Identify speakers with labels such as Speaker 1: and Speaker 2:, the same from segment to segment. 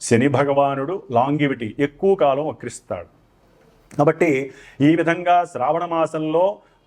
Speaker 1: శని భగవానుడు లాంగివిటీ ఎక్కువ కాలం వక్రిస్తాడు. కాబట్టి ఈ విధంగా శ్రావణ మాసంలో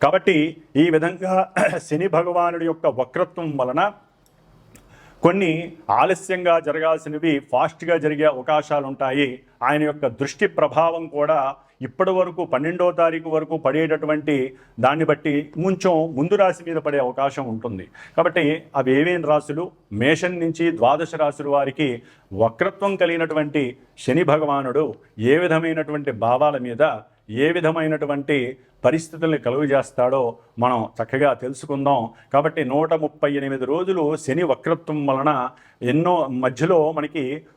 Speaker 1: కాబట్టి ఈ విధంగా శని భగవానుడి యొక్క వక్రత్వం వలన కొన్ని ఆలస్యంగా జరగాల్సినవి ఫాస్ట్గా జరిగే అవకాశాలు ఉంటాయి ఆయన యొక్క దృష్టి ప్రభావం కూడా ఇప్పటి వరకు పన్నెండో తారీఖు వరకు పడేటటువంటి దాన్ని బట్టి కొంచెం ముందు రాశి మీద పడే అవకాశం ఉంటుంది. కాబట్టి అవి ఏమేం రాశులు? మేషం నుంచి ద్వాదశ రాశుల వారికి వక్రత్వం కలిగినటువంటి శని భగవానుడు ఏ విధమైనటువంటి భావాల మీద ఏ విధమైనటువంటి పరిస్థితుల్ని కలుగు చేస్తాడో మనం చక్కగా తెలుసుకుందాం. కాబట్టి నూట ముప్పై ఎనిమిది రోజులు శని వక్రత్వం వలన ఎన్నో మధ్యలో మనకి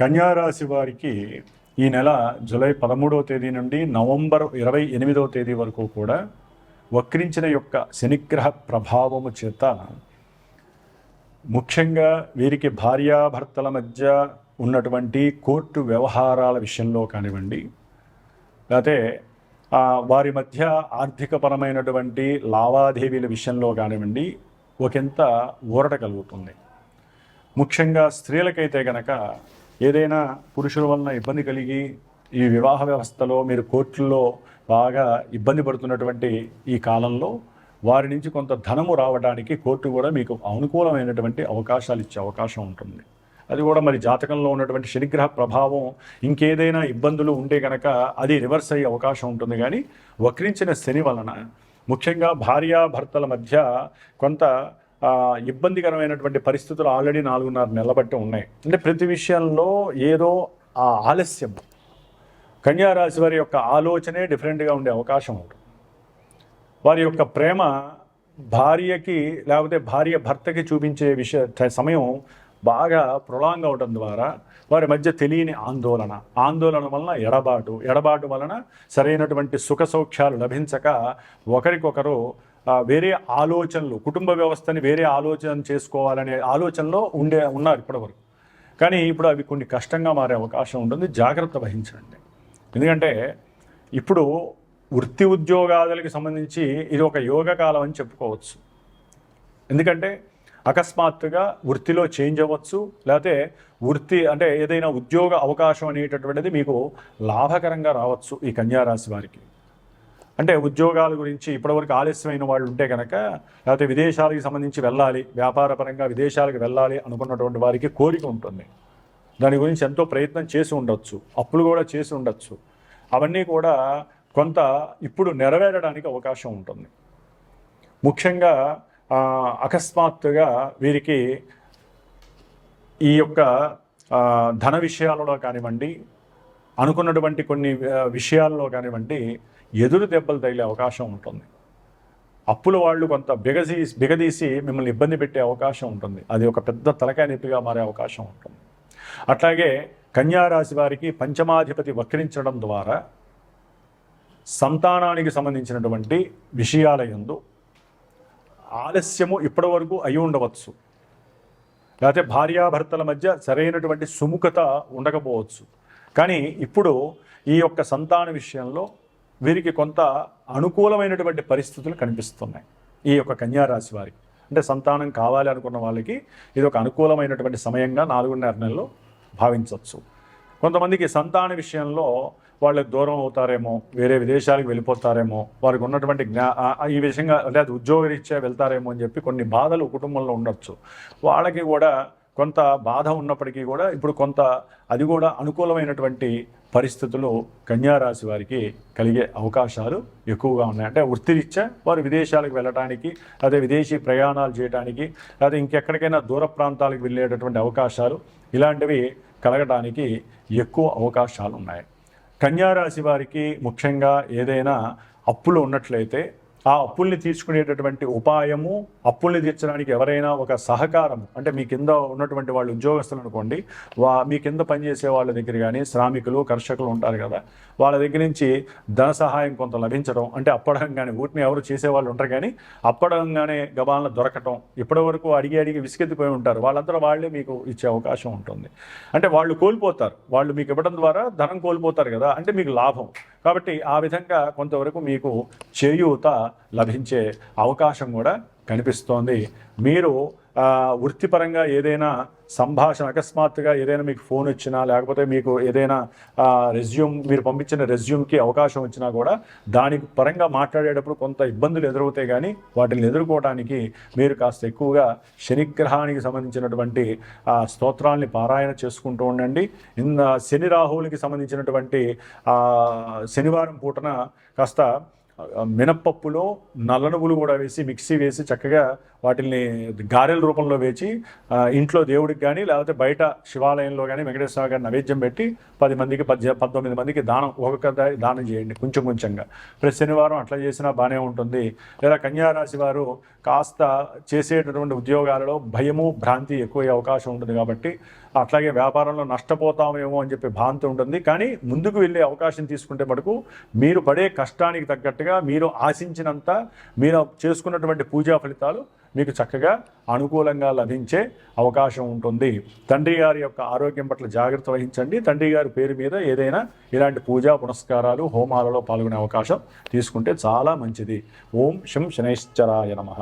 Speaker 1: కన్యారాశి వారికి ఈ నెల జూలై పదమూడవ తేదీ నుండి నవంబర్ ఇరవై ఎనిమిదవ తేదీ వరకు కూడా వక్రించిన యొక్క శనిగ్రహ ప్రభావము చేత ముఖ్యంగా వీరికి భార్యాభర్తల మధ్య ఉన్నటువంటి కోర్టు వ్యవహారాల విషయంలో కానివ్వండి లేకపోతే వారి మధ్య ఆర్థికపరమైనటువంటి లావాదేవీల విషయంలో కానివ్వండి ఒకంత ఊరట కలుగుతుంది. ముఖ్యంగా స్త్రీలకైతే గనక ఏదైనా పురుషుల వలన ఇబ్బంది కలిగి ఈ వివాహ వ్యవస్థలో మీరు కోర్టుల్లో బాగా ఇబ్బంది పడుతున్నటువంటి ఈ కాలంలో వారి నుంచి కొంత ధనము రావడానికి కోర్టు కూడా మీకు అనుకూలమైనటువంటి అవకాశాలు ఇచ్చే అవకాశం ఉంటుంది. అది కూడా మరి జాతకంలో ఉన్నటువంటి శనిగ్రహ ప్రభావం ఇంకేదైనా ఇబ్బందులు ఉంటే కనుక అది రివర్స్ అయ్యే అవకాశం ఉంటుంది. కానీ వక్రించిన శని వలన ముఖ్యంగా భార్యాభర్తల మధ్య కొంత ఇబ్బందికరమైనటువంటి పరిస్థితులు ఆల్రెడీ నాలుగున్నర నెలల బట్టి ఉన్నాయి. అంటే ప్రతి విషయంలో ఏదో ఆ ఆలస్యం. కన్యారాశి వారి యొక్క ఆలోచనే డిఫరెంట్గా ఉండే అవకాశం ఉంటుంది వారి యొక్క ప్రేమ భార్యకి లేకపోతే భార్య భర్తకి చూపించే విషయ సమయం బాగా ప్రొలాంగ్ అవడం ద్వారా వారి మధ్య తెలియని ఆందోళన. ఆందోళన వలన ఎడబాటు. ఎడబాటు వలన సరైనటువంటి సుఖ సౌఖ్యాలు లభించక ఒకరికొకరు వేరే ఆలోచనలు కుటుంబ వ్యవస్థని వేరే ఆలోచన చేసుకోవాలనే ఆలోచనలో ఉండే ఉన్నారు ఇప్పటివరకు. కానీ ఇప్పుడు అవి కొన్ని కష్టంగా మారే అవకాశం ఉంటుంది. జాగ్రత్త వహించండి. ఎందుకంటే ఇప్పుడు వృత్తి ఉద్యోగాదులకి సంబంధించి ఇది ఒక యోగ కాలం అని చెప్పుకోవచ్చు. ఎందుకంటే అకస్మాత్తుగా వృత్తిలో చేంజ్ అవ్వచ్చు. లేకపోతే వృత్తి అంటే ఏదైనా ఉద్యోగ అవకాశం అనేటటువంటిది మీకు లాభకరంగా రావచ్చు ఈ కన్యారాశి వారికి. అంటే ఉద్యోగాల గురించి ఇప్పటివరకు ఆలస్యమైన వాళ్ళు ఉంటే కనుక లేకపోతే విదేశాలకు సంబంధించి వెళ్ళాలి వ్యాపారపరంగా విదేశాలకు వెళ్ళాలి అనుకున్నటువంటి వారికి కోరిక ఉంటుంది. దాని గురించి ఎంతో ప్రయత్నం చేసి ఉండొచ్చు అప్పులు కూడా చేసి ఉండొచ్చు. అవన్నీ కూడా కొంత ఇప్పుడు నెరవేరడానికి అవకాశం ఉంటుంది. ముఖ్యంగా అకస్మాత్తుగా వీరికి ఈ యొక్క ధన విషయాలలో కానివ్వండి అనుకున్నటువంటి కొన్ని విషయాల్లో కానివ్వండి ఎదురు దెబ్బలు తగిలే అవకాశం ఉంటుంది. అప్పుల వాళ్ళు కొంత బిగదీ బిగదీసి మిమ్మల్ని ఇబ్బంది పెట్టే అవకాశం ఉంటుంది. అది ఒక పెద్ద తలకాయ నొప్పిగా మారే అవకాశం ఉంటుంది. అట్లాగే కన్యారాశి వారికి పంచమాధిపతి వక్రించడం ద్వారా సంతానానికి సంబంధించినటువంటి విషయాల యందు ఆలస్యము ఇప్పటివరకు అయి ఉండవచ్చు. లేకపోతే భార్యాభర్తల మధ్య సరైనటువంటి సుముఖత ఉండకపోవచ్చు. కానీ ఇప్పుడు ఈ యొక్క సంతాన విషయంలో వీరికి కొంత అనుకూలమైనటువంటి పరిస్థితులు కనిపిస్తున్నాయి. ఈ యొక్క కన్యారాశి వారికి. అంటే సంతానం కావాలి అనుకున్న వాళ్ళకి ఇది ఒక అనుకూలమైనటువంటి సమయంగా నాలుగున్నర నెలలో భావించవచ్చు. కొంతమందికి సంతాన విషయంలో వాళ్ళకి దూరం అవుతారేమో వేరే విదేశాలకు వెళ్ళిపోతారేమో వారికి ఉన్నటువంటి జ్ఞా ఈ విషయంగా లేదా ఉద్యోగరీత్యా వెళ్తారేమో అని చెప్పి కొన్ని బాధలు కుటుంబంలో ఉండొచ్చు. వాళ్ళకి కూడా కొంత బాధ ఉన్నప్పటికీ కూడా ఇప్పుడు కొంత అది కూడా అనుకూలమైనటువంటి పరిస్థితులు కన్యారాశి వారికి కలిగే అవకాశాలు ఎక్కువగా ఉన్నాయి. అంటే వృత్తిరీత్యా వారు విదేశాలకు వెళ్ళడానికి అదే విదేశీ ప్రయాణాలు చేయడానికి అదే ఇంకెక్కడికైనా దూర ప్రాంతాలకు వెళ్ళేటటువంటి అవకాశాలు ఇలాంటివి కలగడానికి ఎక్కువ అవకాశాలు ఉన్నాయి. కన్యారాశి వారికి ముఖ్యంగా ఏదైనా అప్పులు ఉన్నట్లయితే ఆ అప్పుల్ని తీర్చుకునేటటువంటి ఉపాయము అప్పుల్ని తీర్చడానికి ఎవరైనా ఒక సహకారం అంటే మీ కింద ఉన్నటువంటి వాళ్ళు ఉద్యోగస్తులు అనుకోండి వా మీ కింద పనిచేసే వాళ్ళ దగ్గర కానీ శ్రామికులు కర్షకులు ఉంటారు కదా వాళ్ళ దగ్గర నుంచి ధన సహాయం కొంత లభించడం అంటే అప్పడంగానే ఊటిని ఎవరు చేసేవాళ్ళు ఉంటారు కానీ అప్పడంగానే గబాలను దొరకటం ఇప్పటి వరకు అడిగి అడిగి విసిగెత్తిపోయి ఉంటారు. వాళ్ళందరూ వాళ్ళే మీకు ఇచ్చే అవకాశం ఉంటుంది. అంటే వాళ్ళు కోల్పోతారు. వాళ్ళు మీకు ఇవ్వడం ద్వారా ధనం కోల్పోతారు కదా అంటే మీకు లాభం. కాబట్టి ఆ విధంగా కొంతవరకు మీకు చేయూత లభించే అవకాశం కూడా కనిపిస్తోంది. మీరు వృత్తిపరంగా ఏదైనా సంభాషణ అకస్మాత్తుగా ఏదైనా మీకు ఫోన్ వచ్చినా లేకపోతే మీకు ఏదైనా రెజ్యూమ్ మీరు పంపించిన రెజ్యూమ్కి అవకాశం వచ్చినా కూడా దానికి పరంగా మాట్లాడేటప్పుడు కొంత ఇబ్బందులు ఎదురవుతాయి కానీ వాటిని ఎదుర్కోవడానికి మీరు కాస్త ఎక్కువగా శనిగ్రహానికి సంబంధించినటువంటి ఆ, స్తోత్రాల్ని పారాయణ చేసుకుంటూ ఉండండి. శని రాహువులకి సంబంధించినటువంటి శనివారం పూటన కాస్త మినప్పప్పులో నల్లనువ్వులు కూడా వేసి మిక్సీ వేసి చక్కగా వాటిని గారెల రూపంలో వేచి ఇంట్లో దేవుడికి కానీ లేకపోతే బయట శివాలయంలో కానీ వెంకటేశ్వర గారి నైవేద్యం పెట్టి పది మందికి పద్దె పంతొమ్మిది మందికి దానం ఒక్కొక్క దానం చేయండి కొంచెం కొంచెంగా. ప్రతి శనివారం అట్లా చేసినా బాగానే ఉంటుంది. లేదా కన్యారాశి వారు కాస్త చేసేటటువంటి ఉద్యోగాలలో భయము భ్రాంతి ఎక్కువ అవకాశం ఉంటుంది కాబట్టి అట్లాగే వ్యాపారంలో నష్టపోతామేమో అని చెప్పి భాంతి ఉంటుంది. కానీ ముందుకు వెళ్ళే అవకాశం తీసుకుంటే మటుకు మీరు పడే కష్టానికి తగ్గట్టుగా మీరు ఆశించినంత మీరు చేసుకున్నటువంటి పూజా ఫలితాలు మీకు చక్కగా అనుకూలంగా లభించే అవకాశం ఉంటుంది. తండ్రి గారి యొక్క ఆరోగ్యం పట్ల జాగ్రత్త వహించండి. తండ్రి గారి పేరు మీద ఏదైనా ఇలాంటి పూజా పునస్కారాలు హోమాలలో పాల్గొనే అవకాశం తీసుకుంటే చాలా మంచిది. ఓం శం శనైశ్చరాయ నమః.